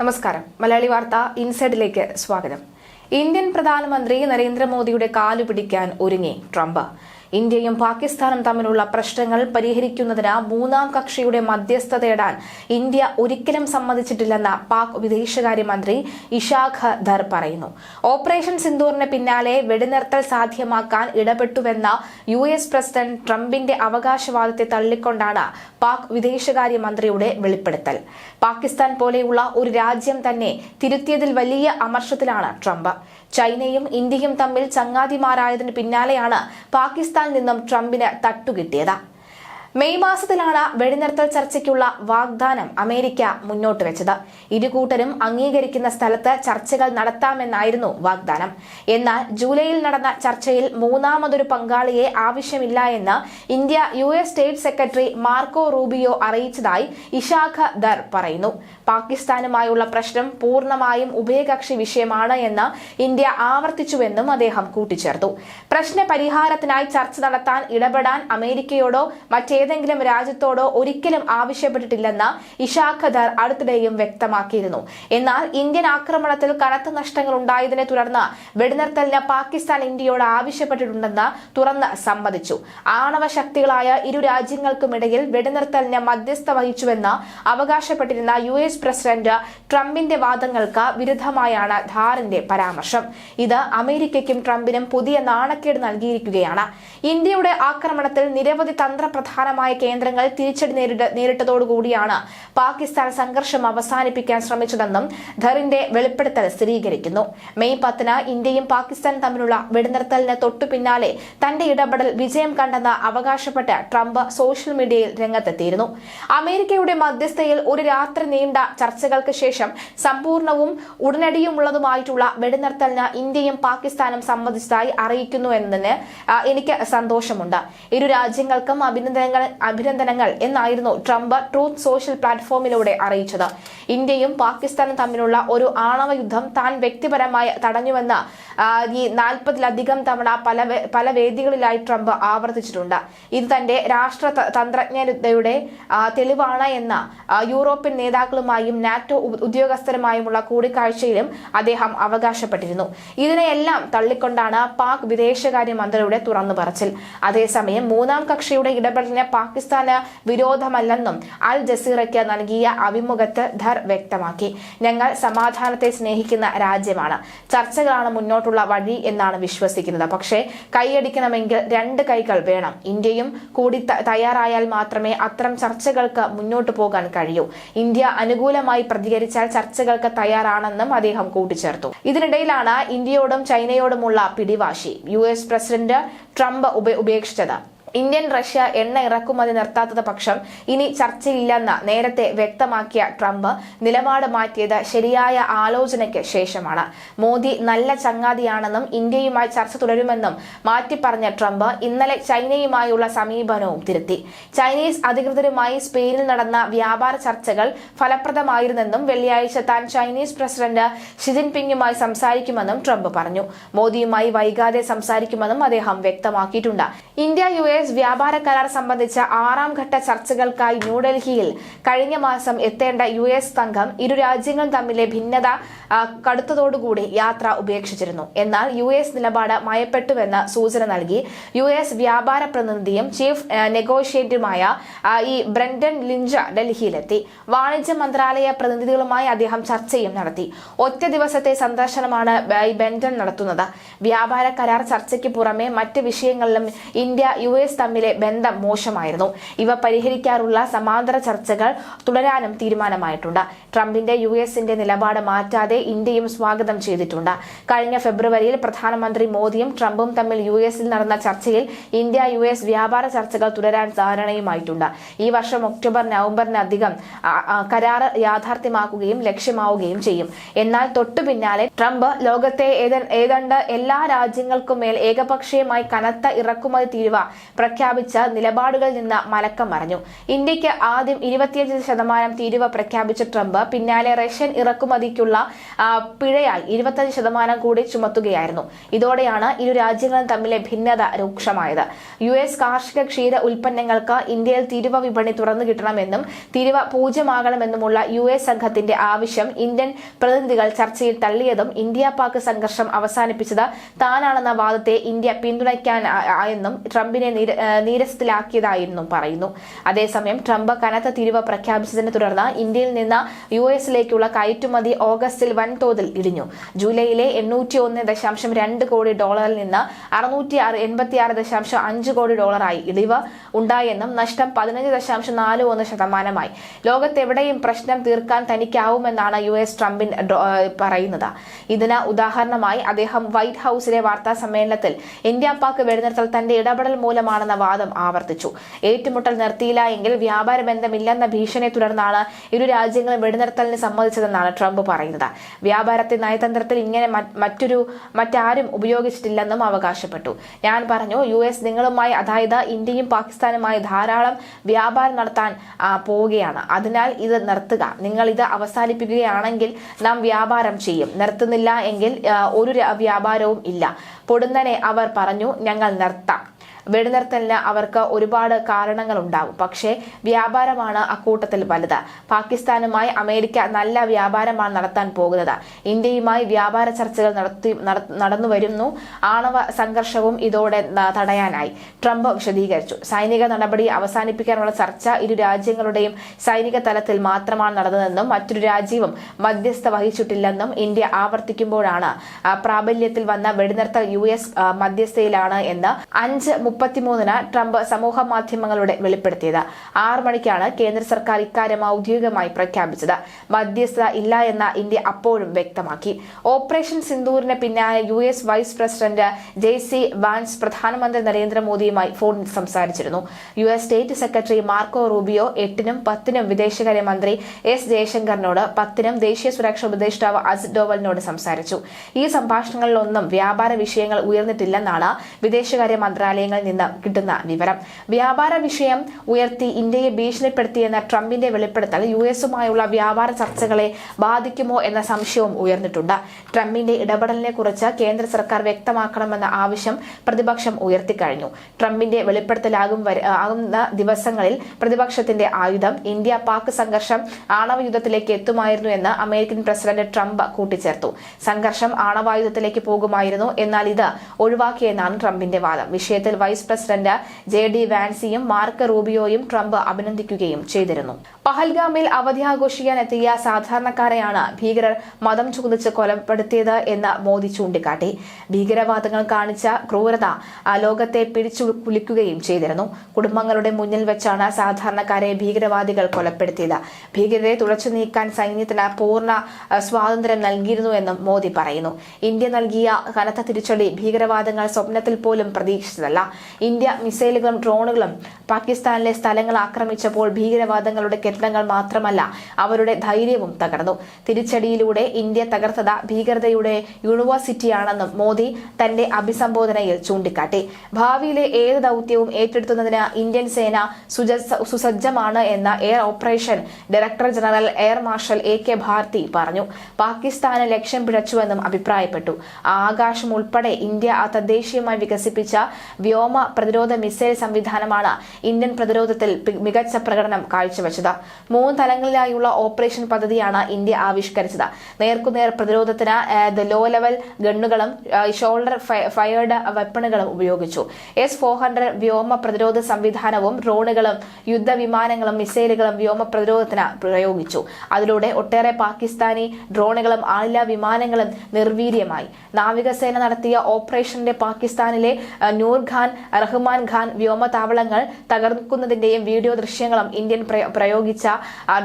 നമസ്കാരം. മലയാളി വാർത്ത ഇൻസൈഡിലേക്ക് സ്വാഗതം. ഇന്ത്യൻ പ്രധാനമന്ത്രി നരേന്ദ്രമോദിയുടെ കാലു പിടിക്കാൻ ഒരുങ്ങി ട്രംപ്. ഇന്ത്യയും പാകിസ്ഥാനും തമ്മിലുള്ള പ്രശ്നങ്ങൾ പരിഹരിക്കുന്നതിന് മൂന്നാം കക്ഷിയുടെ മധ്യസ്ഥ തേടാൻ ഇന്ത്യ ഒരിക്കലും സമ്മതിച്ചിട്ടില്ലെന്ന് പാക് വിദേശകാര്യമന്ത്രി ഇഷാഖ് ധർ പറയുന്നു. ഓപ്പറേഷൻ സിന്ദൂറിന് പിന്നാലെ വെടിനിർത്തൽ സാധ്യമാക്കാൻ ഇടപെട്ടുവെന്ന യു എസ് പ്രസിഡന്റ് ട്രംപിന്റെ അവകാശവാദത്തെ തള്ളിക്കൊണ്ടാണ് പാക് വിദേശകാര്യമന്ത്രിയുടെ വെളിപ്പെടുത്തൽ. പാകിസ്ഥാൻ പോലെയുള്ള ഒരു രാജ്യം തന്നെ തിരുത്തിയതിൽ വലിയ അമർഷത്തിലാണ് ട്രംപ്. ചൈനയും ഇന്ത്യയും തമ്മിൽ ചങ്ങാതിമാരായതിനു പിന്നാലെയാണ് പാകിസ്ഥാനിൽ നിന്നും ട്രംപിന് തട്ടുകിട്ടിയത്. മെയ് മാസത്തിലാണ് വെടിനിർത്തൽ ചർച്ചയ്ക്കുള്ള വാഗ്ദാനം അമേരിക്ക മുന്നോട്ട് വെച്ചത്. ഇരുകൂട്ടരും അംഗീകരിക്കുന്ന സ്ഥലത്ത് ചർച്ചകൾ നടത്താമെന്നായിരുന്നു വാഗ്ദാനം. എന്നാൽ ജൂലൈയിൽ നടന്ന ചർച്ചയിൽ മൂന്നാമതൊരു പങ്കാളിയെ ആവശ്യമില്ല എന്ന് India U S state secretary Marco Rubio അറിയിച്ചതായി ഇഷാഖ ദർ പറയുന്നു. പാകിസ്ഥാനുമായുള്ള പ്രശ്നം പൂർണമായും ഉഭയകക്ഷി വിഷയമാണ് എന്ന് ഇന്ത്യ ആവർത്തിച്ചുവെന്നും അദ്ദേഹം കൂട്ടിച്ചേർത്തു. പ്രശ്ന പരിഹാരത്തിനായി ചർച്ച നടത്താൻ ഇടപെടാൻ അമേരിക്കയോടോ മറ്റേതെങ്കിലും രാജ്യത്തോടോ ഒരിക്കലും ആവശ്യപ്പെട്ടിട്ടില്ലെന്ന് ഇഷാഖ് ദർ അടുത്തിടെയും വ്യക്തമാക്കിയിരുന്നു. എന്നാൽ ഇന്ത്യൻ ആക്രമണത്തിൽ കനത്ത നഷ്ടങ്ങൾ ഉണ്ടായതിനെ തുടർന്ന് വെടിനിർത്തലിന് പാകിസ്ഥാൻ ഇന്ത്യയോട് ആവശ്യപ്പെട്ടിട്ടുണ്ടെന്ന് തുറന്ന് സമ്മതിച്ചു. ആണവ ശക്തികളായ ഇരു രാജ്യങ്ങൾക്കുമിടയിൽ വെടിനിർത്തലിന് മധ്യസ്ഥ വഹിച്ചുവെന്ന് അവകാശപ്പെട്ടിരുന്ന യു എസ് പ്രസിഡന്റ് ട്രംപിന്റെ വാദങ്ങൾക്ക് വിരുദ്ധമായാണ് ധാറിന്റെ പരാമർശം. ഇത് അമേരിക്കയ്ക്കും ട്രംപിനും പുതിയ നാണക്കേട് നൽകിയിരിക്കുകയാണ്. ഇന്ത്യയുടെ ആക്രമണത്തിൽ നിരവധി തന്ത്രപ്രധാനമായ കേന്ദ്രങ്ങൾ തിരിച്ചടി നേരിട്ട് നേരിട്ടതോടുകൂടിയാണ് പാകിസ്ഥാൻ സംഘർഷം അവസാനിപ്പിക്കാൻ ശ്രമിച്ചതെന്നും ധറിന്റെ വെളിപ്പെടുത്തൽ സ്ഥിരീകരിക്കുന്നു. മെയ് പത്തിന് ഇന്ത്യയും പാകിസ്ഥാനും തമ്മിലുള്ള വെടിനിർത്തലിന് തൊട്ടു പിന്നാലെ തന്റെ ഇടപെടൽ വിജയം കണ്ടെന്ന് അവകാശപ്പെട്ട് ട്രംപ് സോഷ്യൽ മീഡിയയിൽ രംഗത്തെത്തിയിരുന്നു. അമേരിക്കയുടെ മധ്യസ്ഥയിൽ ഒരു രാത്രി നീണ്ട ചർച്ചകൾക്ക് ശേഷം സമ്പൂർണവും ഉടനടിയുമുള്ളതുമായിട്ടുള്ള വെടിനിർത്തലിന് ഇന്ത്യയും പാകിസ്ഥാനും സമ്മതിച്ചതായി അറിയിക്കുന്നു എന്നതിന് എനിക്ക് സന്തോഷമുണ്ട്. ഇരു രാജ്യങ്ങൾക്കും അഭിനന്ദനങ്ങൾ അഭിനന്ദനങ്ങൾ എന്നായിരുന്നു ട്രംപ് ട്രൂത്ത് സോഷ്യൽ പ്ലാറ്റ്ഫോമിലൂടെ അറിയിച്ചത്. ഇന്ത്യയും പാകിസ്ഥാനും തമ്മിലുള്ള ഒരു ആണവ യുദ്ധം താൻ വ്യക്തിപരമായി തടഞ്ഞുവെന്ന് ഈ നാൽപ്പതിലധികം തവണ പല പല വേദികളിലായി ട്രംപ് ആവർത്തിച്ചിട്ടുണ്ട്. ഇത് തന്റെ രാഷ്ട്ര തന്ത്രജ്ഞതയുടെ തെളിവാണ് എന്ന യൂറോപ്യൻ നേതാക്കളുമായും നാറ്റോ ഉദ്യോഗസ്ഥരുമായുമുള്ള കൂടിക്കാഴ്ചയിലും അദ്ദേഹം അവകാശപ്പെട്ടിരുന്നു. ഇതിനെയെല്ലാം തള്ളിക്കൊണ്ടാണ് പാക് വിദേശകാര്യ മന്ത്രിയുടെ തുറന്നു പറച്ചിൽ. അതേസമയം മൂന്നാം കക്ഷിയുടെ ഇടപെടലിന് പാകിസ്ഥാന് വിരോധമല്ലെന്നും അൽ ജസീറയ്ക്ക് നൽകിയ അഭിമുഖത്തിൽ ധർ വ്യക്തമാക്കി. ഞങ്ങൾ സമാധാനത്തെ സ്നേഹിക്കുന്ന രാജ്യമാണ്. ചർച്ചകളാണ് മുന്നോട്ടുള്ള വഴി എന്നാണ് വിശ്വസിക്കുന്നത്. പക്ഷേ കൈയടിക്കണമെങ്കിൽ രണ്ട് കൈകൾ വേണം. ഇന്ത്യയും കൂടി തയ്യാറായാൽ മാത്രമേ അത്തരം ചർച്ചകൾക്ക് മുന്നോട്ട് പോകാൻ കഴിയൂ. ഇന്ത്യ അനുകൂലമായി പ്രതികരിച്ചാൽ ചർച്ചകൾക്ക് തയ്യാറാണെന്നും അദ്ദേഹം കൂട്ടിച്ചേർത്തു. ഇതിനിടയിലാണ് ഇന്ത്യയോടും ചൈനയോടുമുള്ള പിടിവാശി. യു എസ് പ്രസിഡന്റ് ട്രംപ് ഉപ- ഉപേക്ഷിച്ചത്. ഇന്ത്യൻ റഷ്യ എണ്ണ ഇറക്കുമതി നിർത്താത്തത് പക്ഷം ഇനി ചർച്ചയില്ലെന്ന് നേരത്തെ വ്യക്തമാക്കിയ ട്രംപ് നിലപാട് മാറ്റിയത് ശരിയായ ആലോചനയ്ക്ക് ശേഷമാണ്. മോദി നല്ല ചങ്ങാതിയാണെന്നും ഇന്ത്യയുമായി ചർച്ച തുടരുമെന്നും മാറ്റിപ്പറഞ്ഞ ട്രംപ് ഇന്നലെ ചൈനയുമായുള്ള സമീപനവും തിരുത്തി. ചൈനീസ് അധികൃതരുമായി സ്പെയിനിൽ നടന്ന വ്യാപാര ചർച്ചകൾ ഫലപ്രദമായിരുന്നെന്നും വെള്ളിയാഴ്ച താൻ ചൈനീസ് പ്രസിഡന്റ് ഷി ഷിജിൻപിങ്ങുമായി സംസാരിക്കുമെന്നും ട്രംപ് പറഞ്ഞു. മോദിയുമായി വൈകാതെ സംസാരിക്കുമെന്നും അദ്ദേഹം വ്യക്തമാക്കിയിട്ടുണ്ട്. ഇന്ത്യ യു എസ് വ്യാപാര കരാർ സംബന്ധിച്ച ആറാം ഘട്ട ചർച്ചകൾക്കായി ന്യൂഡൽഹിയിൽ കഴിഞ്ഞ മാസം എത്തേണ്ട യു എസ് സംഘം ഇരു രാജ്യങ്ങളും തമ്മിലെ ഭിന്നത കടുത്തതോടുകൂടി യാത്ര ഉപേക്ഷിച്ചിരുന്നു. എന്നാൽ യു എസ് നിലപാട് മയപ്പെട്ടുവെന്ന് സൂചന നൽകി. യു എസ് വ്യാപാര പ്രതിനിധിയും ചീഫ് നെഗോഷിയേറ്ററുമായ ഈ ബ്രണ്ടൻ ലിഞ്ച ഡൽഹിയിലെത്തി. വാണിജ്യ മന്ത്രാലയ പ്രതിനിധികളുമായി അദ്ദേഹം ചർച്ചയും നടത്തി. ഒറ്റ ദിവസത്തെ സന്ദർശനമാണ് ബെൻഡൻ നടത്തുന്നത്. വ്യാപാര കരാർ ചർച്ചയ്ക്ക് പുറമെ മറ്റ് വിഷയങ്ങളിലും ഇന്ത്യ യു എസ് തമ്മിലെ ബന്ധം മോശമായിരുന്നു. ഇവ പരിഹരിക്കാറുള്ള സമാന്തര ചർച്ചകൾ തുടരാനും തീരുമാനമായിട്ടുണ്ട്. ട്രംപിന്റെ യു എസിന്റെ നിലപാട് മാറ്റാതെ ഇന്ത്യയും സ്വാഗതം ചെയ്തിട്ടുണ്ട്. കഴിഞ്ഞ ഫെബ്രുവരിയിൽ പ്രധാനമന്ത്രി മോദിയും ട്രംപും തമ്മിൽ യു എസിൽ നടന്ന ചർച്ചയിൽ ഇന്ത്യ യു എസ് വ്യാപാര ചർച്ചകൾ തുടരാൻ ധാരണയുമായിട്ടുണ്ട്. ഈ വർഷം ഒക്ടോബർ നവംബറിനധികം ആ, യാഥാർത്ഥ്യമാക്കുകയും ലക്ഷ്യമാവുകയും ചെയ്യും. എന്നാൽ തൊട്ടു പിന്നാലെ ട്രംപ് ലോകത്തെ ഏത- ഏതാണ്ട് എല്ലാ രാജ്യങ്ങൾക്കും മേൽ ഏകപക്ഷീയമായി കനത്ത ഇറക്കുമതി തീരുവ പ്രഖ്യാപിച്ച നിലപാടുകളിൽ നിന്ന് മലക്കം മറിഞ്ഞു. ഇന്ത്യയ്ക്ക് ആദ്യം ഇരുപത്തിയഞ്ച് ശതമാനം തീരുവ പ്രഖ്യാപിച്ച ട്രംപ് പിന്നാലെ റഷ്യൻ ഇറക്കുമതിക്കുള്ള പിഴയായി ഇരുപത്തഞ്ച് ശതമാനം കൂടി ചുമത്തുകയായിരുന്നു. ഇതോടെയാണ് ഇരു രാജ്യങ്ങളും തമ്മിലെ ഭിന്നത രൂക്ഷമായത്. യു എസ് കാർഷിക ക്ഷീര ഉൽപ്പന്നങ്ങൾക്ക് ഇന്ത്യയിൽ തിരുവ വിപണി തുറന്നു കിട്ടണമെന്നും തിരുവ പൂജ്യമാകണമെന്നുമുള്ള യു എസ് സംഘത്തിന്റെ ആവശ്യം ഇന്ത്യൻ പ്രതിനിധികൾ ചർച്ചയിൽ തള്ളിയതും ഇന്ത്യ പാക് സംഘർഷം അവസാനിപ്പിച്ചത് താനാണെന്ന വാദത്തെ ഇന്ത്യ എന്നും ട്രംപിനെ നീര- പറയുന്നു. അതേസമയം ട്രംപ് കനത്ത തിരിവ് പ്രഖ്യാപിച്ചതിനെ തുടർന്ന് ഇന്ത്യയിൽ നിന്ന് യു എസിലേക്കുള്ള കയറ്റുമതി ഓഗസ്റ്റിൽ വൻതോതിൽ ഇടിഞ്ഞു. ജൂലൈയിലെ എണ്ണൂറ്റി ഒന്ന് ദശാംശം രണ്ട് കോടി ഡോളറിൽ നിന്ന് അറുന്നൂറ്റി എൺപത്തി ആറ് ദശാംശം അഞ്ച് കോടി ഡോളറായി ഇടിവ് ഉണ്ടായെന്നും നഷ്ടം പതിനഞ്ച് ദശാംശം നാല് ഒന്ന് ശതമാനമായി. ലോകത്തെവിടെയും പ്രശ്നം തീർക്കാൻ തനിക്കാവുമെന്നാണ് യു എസ് ട്രംപിൻ പറയുന്നത്. ഇതിന് ഉദാഹരണമായി അദ്ദേഹം വൈറ്റ് ഹൌസിലെ വാർത്താ സമ്മേളനത്തിൽ ഇന്ത്യ പാക് വെടിനിർത്തൽ തന്റെ ഇടപെടൽ മൂലമാണെന്ന വാദം ആവർത്തിച്ചു. ഏറ്റുമുട്ടൽ നിർത്തിയില്ല എങ്കിൽ വ്യാപാര ബന്ധമില്ലെന്ന ഭീഷണിയെ തുടർന്നാണ് ഇരു രാജ്യങ്ങളും വെടിനിർത്തലിന് സമ്മതിച്ചതെന്നാണ് ട്രംപ് പറയുന്നത്. വ്യാപാരത്തെ നയതന്ത്രത്തിൽ ഇങ്ങനെ മറ്റ് മറ്റൊരു മറ്റാരും ഉപയോഗിച്ചിട്ടില്ലെന്നും അവകാശപ്പെട്ടു. ഞാൻ പറഞ്ഞു യു എസ് നിങ്ങളുമായി അതായത് ഇന്ത്യയും പാകിസ്ഥാനുമായി ധാരാളം വ്യാപാരം നടത്താൻ പോവുകയാണ്. അതിനാൽ ഇത് നിർത്തുക. നിങ്ങൾ ഇത് അവസാനിപ്പിക്കുകയാണെങ്കിൽ നാം വ്യാപാരം ചെയ്യും. നിർത്തുന്നില്ല എങ്കിൽ ഒരു വ്യാപാരവും ഇല്ല. പൊടുന്നനെ അവർ പറഞ്ഞു ഞങ്ങൾ നിർത്താം. വെടിനിർത്തലിന് അവർക്ക് ഒരുപാട് കാരണങ്ങൾ ഉണ്ടാകും പക്ഷേ വ്യാപാരമാണ് അക്കൂട്ടത്തിൽ വലുത്. പാകിസ്ഥാനുമായി അമേരിക്ക നല്ല വ്യാപാരമാണ് നടത്താൻ പോകുന്നത്. ഇന്ത്യയുമായി വ്യാപാര ചർച്ചകൾ നടത്തി നടന്നു വരുന്നു. ആണവ സംഘർഷവും ഇതോടെ തടയാനായി. ട്രംപ് വിശദീകരിച്ചു. സൈനിക നടപടി അവസാനിപ്പിക്കാനുള്ള ചർച്ച ഇരു രാജ്യങ്ങളുടെയും സൈനിക തലത്തിൽ മാത്രമാണ് നടന്നതെന്നും മറ്റൊരു രാജ്യവും മധ്യസ്ഥ വഹിച്ചിട്ടില്ലെന്നും ഇന്ത്യ ആവർത്തിക്കുമ്പോഴാണ് പ്രാബല്യത്തിൽ വന്ന വെടിനിർത്തൽ യു എസ് മധ്യസ്ഥയിലാണ് എന്ന് അഞ്ച് മുപ്പത്തിമൂന്നിന് ട്രംപ് സമൂഹ മാധ്യമങ്ങളുടെ വെളിപ്പെടുത്തിയത്. ആറ് മണിക്കാണ് കേന്ദ്ര സർക്കാർ ഇക്കാര്യം ഔദ്യോഗികമായി പ്രഖ്യാപിച്ചത്. മധ്യസ്ഥത ഇല്ല എന്ന ഇന്ത്യ അപ്പോഴും വ്യക്തമാക്കി. ഓപ്പറേഷൻ സിന്ദൂറിന് പിന്നാലെ U S vice president J C Vance പ്രധാനമന്ത്രി നരേന്ദ്രമോദിയുമായി ഫോണിൽ സംസാരിച്ചിരുന്നു. U S state secretary Marco Rubio എട്ടിനും പത്തിനും വിദേശകാര്യമന്ത്രി എസ് ജയശങ്കറിനോട് പത്തിനും ദേശീയ സുരക്ഷാ ഉപദേഷ്ടാവ് അജിത് ഡോവലിനോട് സംസാരിച്ചു. ഈ സംഭാഷണങ്ങളിലൊന്നും വ്യാപാര വിഷയങ്ങൾ ഉയർന്നിട്ടില്ലെന്നാണ് വിദേശകാര്യ മന്ത്രാലയങ്ങളിൽ നിന്ന് കിട്ടുന്ന വിവരം. വ്യാപാര വിഷയം ഉയർത്തി ഇന്ത്യയെ ഭീഷണിപ്പെടുത്തിയെന്ന ട്രംപിന്റെ വെളിപ്പെടുത്തൽ യു എസുമായുള്ള വ്യാപാര ചർച്ചകളെ ബാധിക്കുമോ എന്ന സംശയവും ഉയർന്നിട്ടുണ്ട്. ട്രംപിന്റെ ഇടപെടലിനെ കുറിച്ച് കേന്ദ്ര സർക്കാർ വ്യക്തമാക്കണമെന്ന ആവശ്യം പ്രതിപക്ഷം ഉയർത്തിക്കഴിഞ്ഞു. ട്രംപിന്റെ വെളിപ്പെടുത്തലാകും ആകുന്ന ദിവസങ്ങളിൽ പ്രതിപക്ഷത്തിന്റെ ആയുധം ഇന്ത്യ പാക് സംഘർഷം ആണവ യുദ്ധത്തിലേക്ക് എത്തുമായിരുന്നു എന്ന് അമേരിക്കൻ പ്രസിഡന്റ് ട്രംപ് കൂട്ടിച്ചേർത്തു. സംഘർഷം ആണവായുധത്തിലേക്ക് പോകുമായിരുന്നു എന്നാൽ ഇത് ഒഴിവാക്കിയെന്നാണ് ട്രംപിന്റെ വാദം. വിഷയത്തിൽ വൈസ് പ്രസിഡന്റ് ജെ ഡി വാൻസിയും മാർക്ക് റൂബിയോയും ട്രംപ് അഭിനന്ദിക്കുകയും ചെയ്തിരുന്നു. പഹൽഗാമിൽ അവധി ആഘോഷിക്കാൻ എത്തിയ സാധാരണക്കാരെയാണ് ഭീകരർ മതം ചോദിച്ച് കൊലപ്പെടുത്തിയത് എന്ന് മോദി ചൂണ്ടിക്കാട്ടി. ഭീകരവാദങ്ങൾ കാണിച്ച ക്രൂരത ലോകത്തെ പിടിച്ചു കുലിക്കുകയും ചെയ്തിരുന്നു. കുടുംബങ്ങളുടെ മുന്നിൽ വെച്ചാണ് സാധാരണക്കാരെ ഭീകരവാദികൾ കൊലപ്പെടുത്തിയത്. ഭീകരരെ തുടച്ചു നീക്കാൻ സൈന്യത്തിന് പൂർണ സ്വാതന്ത്ര്യം നൽകിയിരുന്നുവെന്നും മോദി പറയുന്നു. ഇന്ത്യ നൽകിയ കനത്ത തിരിച്ചടി ഭീകരവാദങ്ങൾ സ്വപ്നത്തിൽ പോലും പ്രതീക്ഷിച്ചതല്ല. ഇന്ത്യ മിസൈലുകളും ഡ്രോണുകളും പാകിസ്ഥാനിലെ സ്ഥലങ്ങൾ ആക്രമിച്ചപ്പോൾ ഭീകരവാദങ്ങളുടെ കെട്ടിടങ്ങൾ മാത്രമല്ല അവരുടെ ധൈര്യവും തകർന്നു. തിരിച്ചടിയിലൂടെ ഇന്ത്യ തകർത്തത് ഭീകരതയുടെ യൂണിവേഴ്സിറ്റിയാണെന്നും മോദി തന്റെ അഭിസംബോധനയിൽ ചൂണ്ടിക്കാട്ടി. ഭാവിയിലെ ഏത് ദൗത്യവും ഏറ്റെടുത്തുന്നതിന് ഇന്ത്യൻ സേന സുസജ്ജമാണ് എന്ന് air operation director general air marshal A K Bharti പറഞ്ഞു. പാകിസ്ഥാന് ലക്ഷ്യം പിഴച്ചുവെന്നും അഭിപ്രായപ്പെട്ടു. ആകാശം ഉൾപ്പെടെ ഇന്ത്യ തദ്ദേശീയമായി വികസിപ്പിച്ച വ്യോമ പ്രതിരോധ മിസൈൽ സംവിധാനമാണ് ഇന്ത്യൻ പ്രതിരോധത്തിൽ മികച്ച പ്രകടനം കാഴ്ചവെച്ചത്. മൂന്ന് തലങ്ങളിലായുള്ള ഓപ്പറേഷൻ പദ്ധതിയാണ് ഇന്ത്യ ആവിഷ്കരിച്ചത്. നേർക്കുനേർ പ്രതിരോധത്തിന് ലോ ലെവൽ ഗണ്ണുകളും ഷോൾഡർ ഫയർഡ് വെപ്പണുകളും ഉപയോഗിച്ചു. എസ് ഫോർ ഹൺഡ്രഡ് വ്യോമ പ്രതിരോധ സംവിധാനവും ഡ്രോണുകളും യുദ്ധവിമാനങ്ങളും മിസൈലുകളും വ്യോമ പ്രതിരോധത്തിന് പ്രയോഗിച്ചു. അതിലൂടെ ഒട്ടേറെ പാകിസ്ഥാനി ഡ്രോണുകളും ആളില്ല വിമാനങ്ങളും നിർവീര്യമായി. നാവികസേന നടത്തിയ ഓപ്പറേഷന്റെ പാകിസ്ഥാനിലെ അഹ്, നൂർ ഖാൻ റഹ്മാൻ ഖാൻ വ്യോമതാവളങ്ങൾ തകർക്കുന്നതിന്റെയും വീഡിയോ ദൃശ്യങ്ങളും ഇന്ത്യൻ പ്രയോഗിച്ച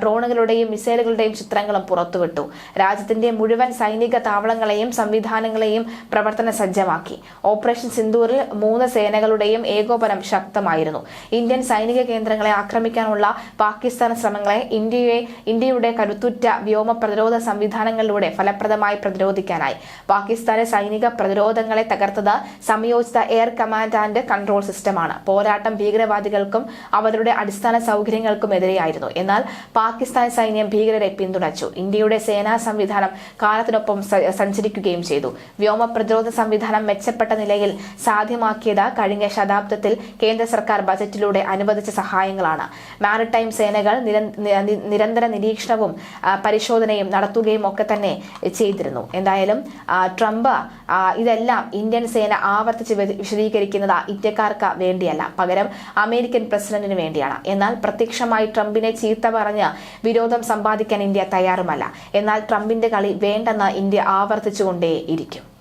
ഡ്രോണുകളുടെയും മിസൈലുകളുടെയും ചിത്രങ്ങളും പുറത്തുവിട്ടു. രാജ്യത്തിന്റെ മുഴുവൻ സൈനിക താവളങ്ങളെയും സംവിധാനങ്ങളെയും പ്രവർത്തന സജ്ജമാക്കി. ഓപ്പറേഷൻ സിന്ദൂറിൽ മൂന്ന് സേനകളുടെയും ഏകോപനം ശക്തമായിരുന്നു. ഇന്ത്യൻ സൈനിക കേന്ദ്രങ്ങളെ ആക്രമിക്കാനുള്ള പാകിസ്ഥാൻ ശ്രമങ്ങളെ ഇന്ത്യയെ ഇന്ത്യയുടെ കരുത്തുറ്റ വ്യോമ പ്രതിരോധ സംവിധാനങ്ങളിലൂടെ ഫലപ്രദമായി പ്രതിരോധിക്കാനായി. പാകിസ്ഥാന്റെ സൈനിക പ്രതിരോധങ്ങളെ തകർത്തത് സംയോജിത എയർ കമാൻഡ് കമാൻഡ് കൺട്രോൾ സിസ്റ്റമാണ്. പോരാട്ടം ഭീകരവാദികൾക്കും അവരുടെ അടിസ്ഥാന സൗകര്യങ്ങൾക്കും എതിരെയായിരുന്നു. എന്നാൽ പാകിസ്ഥാൻ സൈന്യം ഭീകരരെ പിന്തുണച്ചു. ഇന്ത്യയുടെ സേനാ സംവിധാനം കാലത്തിനൊപ്പം സഞ്ചരിക്കുകയും ചെയ്തു. വ്യോമ പ്രതിരോധ സംവിധാനം മെച്ചപ്പെട്ട നിലയിൽ സാധ്യമാക്കിയത് കഴിഞ്ഞ ശതാബ്ദത്തിൽ കേന്ദ്ര സർക്കാർ ബജറ്റിലൂടെ അനുവദിച്ച സഹായങ്ങളാണ്. മാരിടൈം സേനകൾ നിരന്തര നിരീക്ഷണവും പരിശോധനയും നടത്തുകയും ഒക്കെ തന്നെ ചെയ്തിരുന്നു. എന്തായാലും ട്രംപ് ഇതെല്ലാം ഇന്ത്യൻ സേന ആവർത്തിച്ച് വിശദീകരിക്കുന്നത് ഇന്ത്യക്കാർക്ക് വേണ്ടിയല്ല. പകരം അമേരിക്കൻ പ്രസിഡന്റിന് വേണ്ടിയാണ്. എന്നാൽ പ്രത്യക്ഷമായി ട്രംപിനെ ചീത്ത പറഞ്ഞ് വിരോധം സമ്പാദിക്കാൻ ഇന്ത്യ തയ്യാറുമല്ല. എന്നാൽ ട്രംപിന്റെ കളി വേണ്ടെന്ന് ഇന്ത്യ ആവർത്തിച്ചുകൊണ്ടേയിരിക്കും.